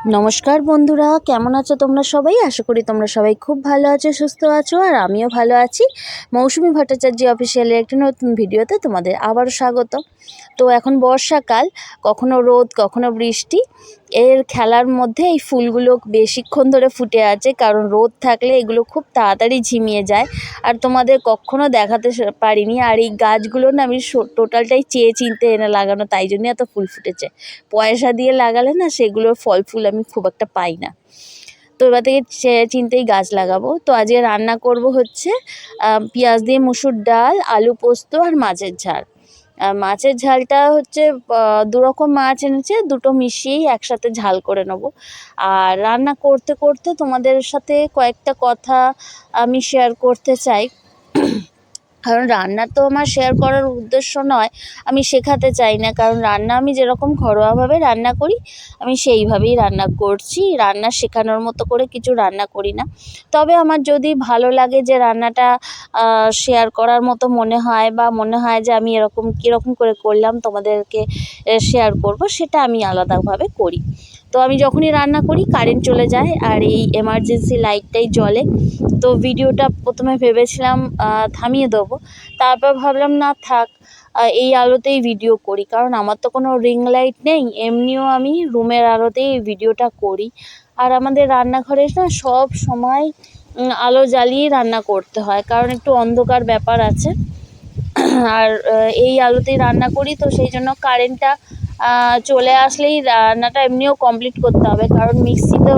নমস্কার বন্ধুরা, কেমন আছো তোমরা সবাই? আশা করি তোমরা সবাই খুব ভালো আছো, সুস্থ আছো, আর আমিও ভালো আছি। মৌসুমি ভট্টাচার্য অফিসিয়ালের একটি নতুন ভিডিওতে তোমাদের আবারও স্বাগত তো এখন বর্ষাকাল, কখনো রোদ, কখনো বৃষ্টি। এর খেলার মধ্যে এই ফুলগুলো বেশিক্ষণ ধরে ফুটে আছে, কারণ রোদ থাকলে এগুলো খুব তাড়াতাড়ি ঝিমিয়ে যায়। আর তোমাদের কখনো দেখাতে পারিনি। আর এই গাছগুলো না আমি টোটালটাই চেয়ে চিনতে এনে লাগানো, তাই জন্য এত ফুল ফুটেছে। পয়সা দিয়ে লাগালে না সেগুলোর ফল ফুল আমি খুব একটা পাই না। তো এবার থেকে চিনতেই গাছ লাগাবো। তো আজকে রান্না করব হচ্ছে পেঁয়াজ দিয়ে মুসুর ডাল, আলু পোস্ত আর মাছের ঝাল। আর মাছের ঝালটা হচ্ছে দুরকম মাছ এনেছে, দুটো মিশিয়েই একসাথে ঝাল করে নেব। আর রান্না করতে করতে তোমাদের সাথে কয়েকটা কথা আমি শেয়ার করতে চাই। কারণ রান্না তো আমার শেয়ার করার উদ্দেশ্য নয়, আমি শেখাতে চাই না। কারণ রান্না আমি যেরকম ঘরোয়াভাবে রান্না করি, আমি সেইভাবেই রান্না করছি। রান্না শেখানোর মতো করে কিছু রান্না করি না। তবে আমার যদি ভালো লাগে যে রান্নাটা শেয়ার করার মতো মনে হয় বা মনে হয় যে আমি এরকম, কীরকম করে করলাম, তোমাদেরকে শেয়ার করব, সেটা আমি আলাদাভাবে করি। তো আমি যখনই রান্না করি কারেন্ট চলে যায় আর এই এমার্জেন্সি লাইটটাই জ্বলে। তো ভিডিওটা প্রথমে ভেবেছিলাম থামিয়ে দেবো। তারপর ভাবলাম, না থাক এই আলোতেই ভিডিও করি। কারণ আমার তো কোনো রিং লাইট নেই, এমনিও আমি রুমের আলোতেই ভিডিওটা করি। আর আমাদের রান্নাঘরে না সব সময় আলো জ্বালিয়ে রান্না করতে হয়, কারণ একটু অন্ধকার ব্যাপার আছে। আর এই আলোতেই রান্না করি, তো সেই জন্য কারেন্টটা চলে আসলেই রান্নাটা এমনিও কমপ্লিট করতে হবে, কারণ মিক্সি তো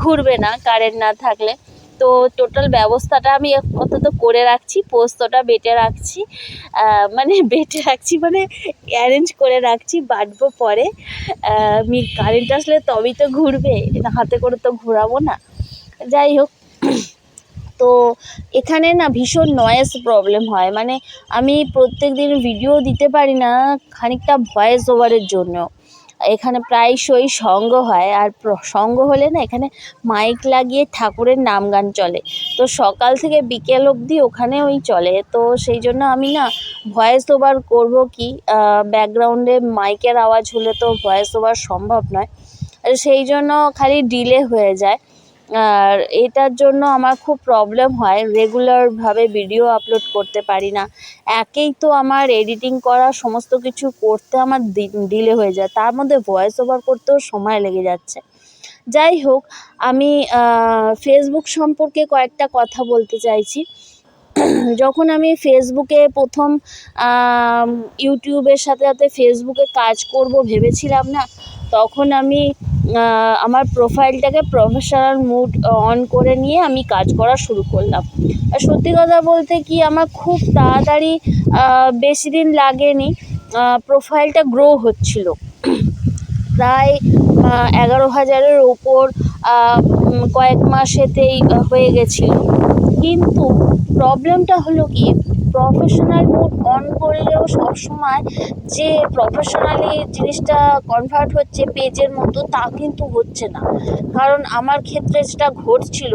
ঘুরবে না কারেন্ট না থাকলে। তো টোটাল ব্যবস্থাটা আমি আপাতত করে রাখছি, পোস্তটা বেটে রাখছি মানে বেটে রাখছি মানে অ্যারেঞ্জ করে রাখছি, বাটবো পরে। কারেন্ট আসলে তবেই তো ঘুরবে, হাতে করে তো ঘোরাবো না। যাই হোক তো এখানে না ভীষণ নয়েজ প্রবলেম হয়। মানে আমি প্রত্যেক দিন ভিডিও দিতে পারি না, খানিকটা ভয়েস ওভারের জন্য। এখানে প্রায়শই সঙ্গ হয় আর সঙ্গ হলে না এখানে মাইক লাগিয়ে ঠাকুরের নাম গান চলে। তো সকাল থেকে বিকেল অবধি ওখানে ওই চলে। তো সেই জন্য আমি না ভয়েস ওভার করব কি ব্যাকগ্রাউন্ডে মাইকের আওয়াজ হলে তো ভয়েস ওভার সম্ভব নয়। সেই জন্য খালি ডিলে হয়ে যায়। আর এটার জন্য আমার খুব প্রবলেম হয়। রেগুলারভাবে ভিডিও আপলোড করতে পারি না। একেই তো আমার এডিটিং করা, সমস্ত কিছু করতে আমার ডিলে হয়ে যায়। তার মধ্যে ভয়েস ওভার করতেও সময় লেগে যাচ্ছে। যাই হোক, আমি ফেসবুক সম্পর্কে কয়েকটা কথা বলতে চাইছি। যখন আমি ফেসবুকে প্রথম ইউটিউবের সাথে সাথে ফেসবুকে কাজ করব ভেবেছিলাম না, তখন আমি আমার প্রোফাইলটাকে প্রফেশনাল মুড অন করে নিয়ে আমি কাজ করা শুরু করলাম। আর সত্যি কথা বলতে কি, আমার খুব তাড়াতাড়ি বেশি দিন লাগেনি প্রোফাইলটা গ্রো হচ্ছিল। প্রায় এগারো হাজারের ওপর কয়েক মাসেতেই হয়ে গেছিল। কিন্তু প্রবলেমটা হলো কি প্রফেশনাল মুড অন করলেও সবসময় যে প্রফেশনালি জিনিসটা কনভার্ট হচ্ছে পেজের মতো তা কিন্তু হচ্ছে না। কারণ আমার ক্ষেত্রে যেটা ঘটছিল,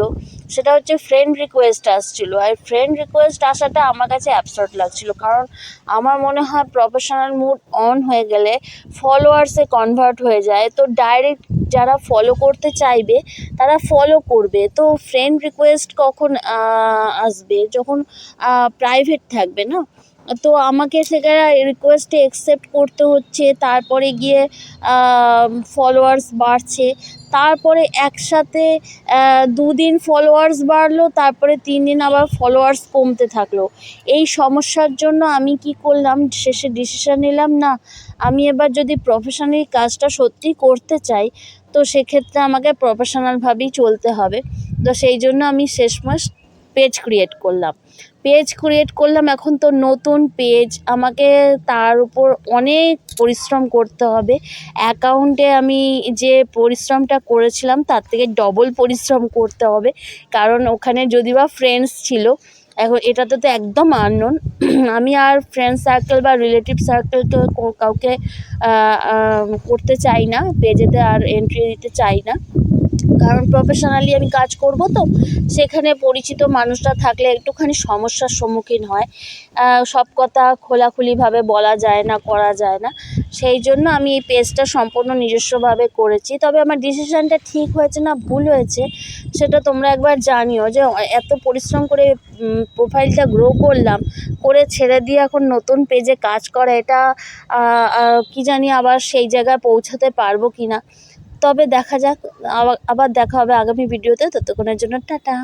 সেটা হচ্ছে ফ্রেন্ড রিকোয়েস্ট আসছিল। আর ফ্রেন্ড রিকোয়েস্ট আসাটা আমার কাছে অ্যাবসার্ড লাগছিল। কারণ আমার মনে হয় প্রফেশনাল মুড অন হয়ে গেলে ফলোয়ার্সে কনভার্ট হয়ে যায়। তো ডাইরেক্ট যারা ফলো করতে চাইবে, তারা ফলো করবে। তো ফ্রেন্ড রিকোয়েস্ট কখন আসবে? যখন প্রাইভেট থাকবে না? তো আমাকে সেখানে রিকোয়েস্টে অ্যাকসেপ্ট করতে হচ্ছে। তারপরে গিয়ে ফলোয়ার্স বাড়ছে। তারপরে একসাথে দুদিন ফলোয়ার্স বাড়লো, তারপরে তিন দিন আবার ফলোয়ার্স কমতে থাকল। এই সমস্যার জন্য আমি কি করলাম? শেষে ডিসিশান নিলাম, না, আমি এবার যদি প্রফেশনালি কাজটা সত্যি করতে চাই, তো সেক্ষেত্রে আমাকে প্রফেশনালভাবেই চলতে হবে। তো সেই জন্য আমি শেষমাস পেজ ক্রিয়েট করলাম। পেজ ক্রিয়েট করলাম এখন তো নতুন পেজ আমাকে তার উপর অনেক পরিশ্রম করতে হবে। অ্যাকাউন্টে আমি যে পরিশ্রমটা করেছিলাম তার থেকে ডবল পরিশ্রম করতে হবে। কারণ ওখানে যদি বা ফ্রেন্ডস ছিল এখন এটাতে তো একদম আননোন আমি আর ফ্রেন্ড সার্কেল বা রিলেটিভ সার্কেলকে কাউকে আহ, আহ, করতে চাই না পেজেতে আর এন্ট্রি দিতে চাই না। কারণ প্রফেশনালি আমি কাজ করব তো, সেখানে পরিচিত মানুষরা থাকলে একটুখানি সমস্যার সম্মুখীন হয়। সব কথা খোলাখুলিভাবে বলা যায় না, করা যায় না। সেই জন্য আমি এই পেজটা সম্পূর্ণ নিজস্বভাবে করেছি। তবে আমার ডিসিশানটা ঠিক হয়েছে না ভুল হয়েছে, সেটা তোমরা একবার জানিও যে, এত পরিশ্রম করে প্রোফাইলটা গ্রো করলাম, করে ছেড়ে দিয়ে এখন নতুন পেজে কাজ করা, এটা কী জানি আবার সেই জায়গায় পৌঁছাতে পারব কি না তবে দেখা যাক আবার দেখা হবে আগামী ভিডিওতে। ততক্ষণের জন্য টাটা।